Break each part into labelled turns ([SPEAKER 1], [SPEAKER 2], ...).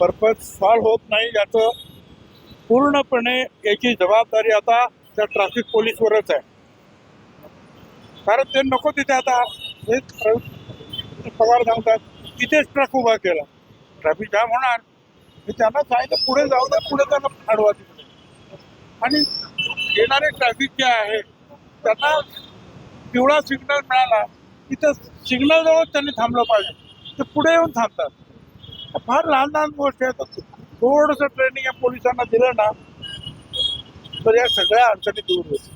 [SPEAKER 1] Purpose solve होत नाही याचं पूर्णपणे याची जबाबदारी आता त्या ट्रॅफिक पोलीसवरच आहे. कारण ते नको तिथे आता हे पगार सांगतात तिथेच ट्रक उभा केला. ट्रॅफिक जाम होणार. मी त्यांना सांगितलं पुढे जाऊ द्या पुढे त्यांना अडवा तिकडे आणि येणारे ट्रॅफिक जे आहे त्यांना पिवळा सिग्नल मिळाला. तिथं सिग्नल जवळ त्यांनी थांबलं पाहिजे. ते पुढे येऊन थांबतात. फार लहान लहान गोष्टी आहेत. थोडंसं ट्रेनिंग या पोलिसांना दिलं ना तर या सगळ्या अडचणी दूर होतील.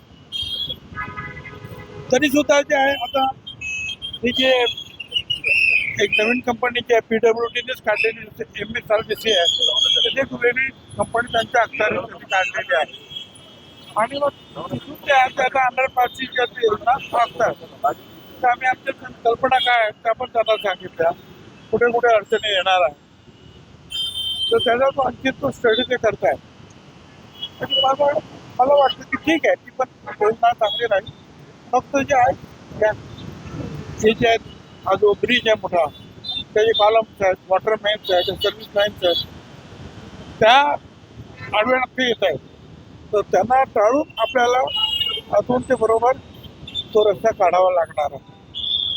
[SPEAKER 1] तरी सुद्धा जे आहे आता ही जे एक नवीन कंपनीची आहे पी डब्ल्यू टीनेच काढलेली M S R T C आहे. ते एक कंपनी त्यांच्या अखत्यारीत काढलेली आहे. आणि मग तिथून ते आहे आता अंडरपासची जी योजना असतात तर आम्ही आमच्या कल्पना काय आहेत त्या पण त्यांना सांगितल्या. कुठे कुठे अडचणी येणार आहे तर त्याचा तो आणखी तो स्टडी ते करतायत. म्हणजे आणि माझं मला वाटतं की ठीक आहे ती पण योजना चांगली राहील फक्त जे आहे हे जे आहेत हा जो ब्रिज आहे मोठा त्याचे कॉलम्स आहेत वॉटर मेन्स आहेत सर्व्हिस लाईन्स आहेत. त्या आडव्या येत आहेत. तर त्यांना टाळून आपल्याला अजून ते बरोबर तो रस्ता काढावा लागणार आहे.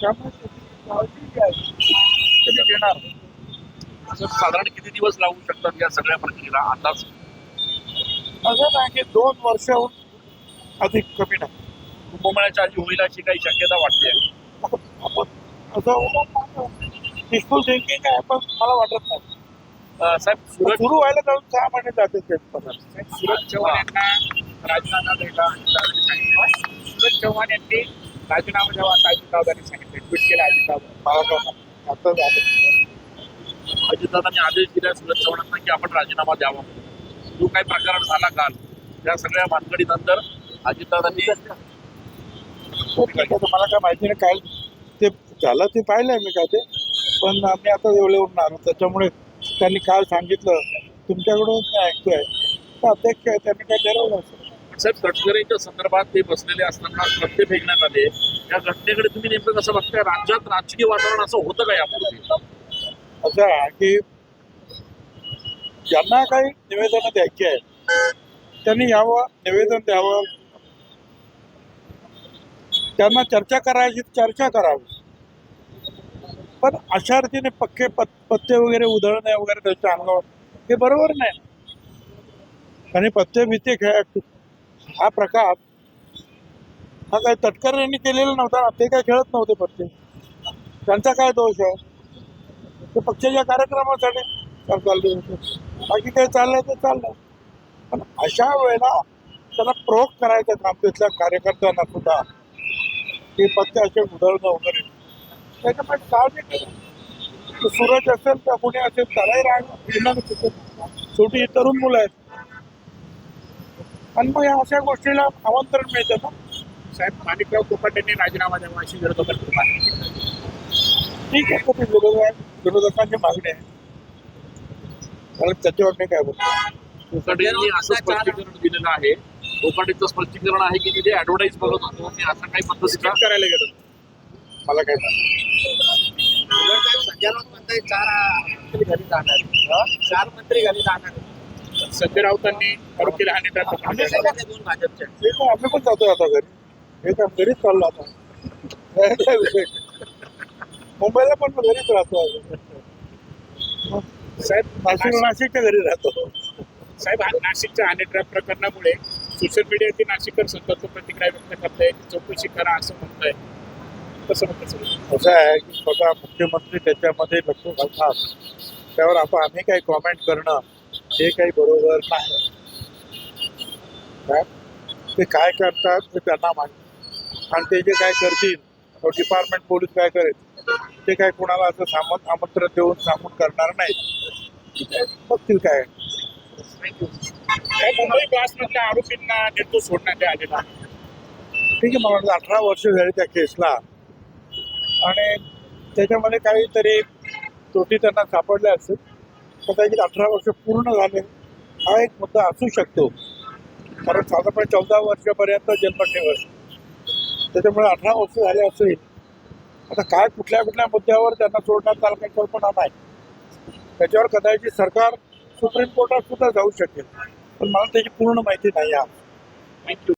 [SPEAKER 1] त्यामुळे काळजी जी आहे ते घेणार
[SPEAKER 2] साधारण किती दिवस लागू शकतात या सगळ्या प्रक्रियेला? अंदाज?
[SPEAKER 1] असं नाही की दोन वर्षाहून अधिक कमी नाही.
[SPEAKER 2] कुंभमेळ्याच्या आधी होईल अशी काही शक्यता वाटते?
[SPEAKER 1] आपण थिंकिंग आहे पण मला वाटत नाही.
[SPEAKER 2] साहेब सुरत
[SPEAKER 1] सुरू व्हायला जाऊन सहा महिने जाते ते
[SPEAKER 3] सुरज चव्हाण यांना राजीनामा द्यायला सुरज चव्हाण यांनी राजीनामा द्यावा असं अजितदादांनी सांगितलं. ट्विट केलं अजितदादा
[SPEAKER 1] मला काय आता झालं
[SPEAKER 2] अजितदादांनी आदेश दिला सुरत चव्हाणांना की आपण राजीनामा द्यावा. जो काही प्रकार झाला काल त्या सगळ्या भानगडीनंतर अजितदादांनी
[SPEAKER 1] मला काय माहिती नाही काय ते झालं ते पाहिलंय मी काय ते. पण मी आता एवढे आलो त्याच्यामुळे त्यांनी काल सांगितलं तुमच्याकडून मी ऐकतोय. अध्यक्ष त्यांनी काय ठरवलं असेल
[SPEAKER 2] साहेब तटकरेच्या संदर्भात ते बसलेले असताना प्रत्यय फेकण्यात आले. या घटनेकडे तुम्ही नेमकं कसं बघताय? राज्यात राजकीय वातावरण असं होतं का यापूर्वी?
[SPEAKER 1] असं आहे की ज्यांना काही निवेदनं द्यायची आहे त्यांनी यावं निवेदन द्यावं. त्यांना चर्चा करायची चर्चा करावी. पण अशा रीतीने पक्के पत पत्ते वगैरे उधळणे वगैरे त्याच्या अंगावर हे बरोबर नाही. आणि पत्ते भीते खेळ हा प्रकार हा काही तटकर यांनी केलेला नव्हता ते काय खेळत नव्हते पत्ते. त्यांचा काय दोष आहे? ते पक्षाच्या कार्यक्रमासाठी चालले होते बाकी काही चाललंय ते चाललंय. पण अशा वेळेला त्यांना प्रोग करायचं काम तिथल्या कार्यकर्त्यांना सुद्धा. ते पक्ष असे उधळणं वगैरे. त्याच्यामुळे काळजी करा. सूरज असेल तर कुणी असेल त्यालाही राग छोटी तरुण मुलं आहेत. आणि मग या अशा गोष्टीला आमंत्रण मिळतं ना
[SPEAKER 3] साहेब माणिकराव कोपाट्यांनी राजीनामा द्यावा अशी गरज मागणी
[SPEAKER 1] ठीक आहे तर ते विरोधक विरोधकांची मागणी आहे. कारण त्याच्यावर मी काय बोलतो?
[SPEAKER 2] कोकाटे यांनी असं स्पष्टीकरण दिलेलं आहे. कोकाटेचं स्पष्टीकरण आहे की तिथे ऍडव्हर्टाईज बघत होतो. मी असं काही पद्धतीचा
[SPEAKER 3] करायला गेलो.
[SPEAKER 1] मला काय
[SPEAKER 3] म्हणताय चार मंत्री घरी जाणार चार मंत्री घरी जाणार संजय राऊतांनी दोन भाजपच्या
[SPEAKER 1] आम्ही पण जातोय आता घरी. हे तर घरीच चाललो आता. मुंबईला पण मी घरीच राहतो.
[SPEAKER 3] साहेब
[SPEAKER 1] नाशिक नाशिकच्या घरी राहतो.
[SPEAKER 3] साहेब हा नाशिकच्या ट्रॅप प्रकरणामुळे सोशल मीडियावरती नाशिककर संतप्त प्रतिक्रिया व्यक्त करताय चौकशी करा असं कसं म्हणतं सगळं?
[SPEAKER 1] असं आहे की स्वतः मुख्यमंत्री त्याच्यामध्ये लक्ष घालतात. त्यावर आता आम्ही काही कॉमेंट करणं हे काही बरोबर नाही. काय ते काय करतात ते त्यांना माहिती. आणि ते जे काय करतील डिपार्टमेंट पोलीस काय करेल? ते काय कोणाला असं सामन आमंत्रण देऊन सांगून करणार नाहीत बघतील काय.
[SPEAKER 3] मुंबई आरोपींना निर्दोष सोडण्यात आलेला आहे.
[SPEAKER 1] ठीक आहे मला अठरा वर्ष झाली त्या केसला. आणि त्याच्यामध्ये काहीतरी त्रुटी त्यांना सापडल्या असेल कदाचित अठरा वर्ष पूर्ण झाले. हा एक मुद्दा असू शकतो. कारण साधारणपणे चौदा वर्षापर्यंत जन्मठेव असते त्याच्यामुळे अठरा वर्ष झाले असेल. आता काय कुठल्या कुठल्या मुद्द्यावर त्यांना सोडण्यात आला काही कल्पना नाही. त्याच्यावर कदाचित सरकार सुप्रीम कोर्टात सुद्धा जाऊ शकेल. पण मला त्याची पूर्ण माहिती नाही आहे
[SPEAKER 2] थँक्यू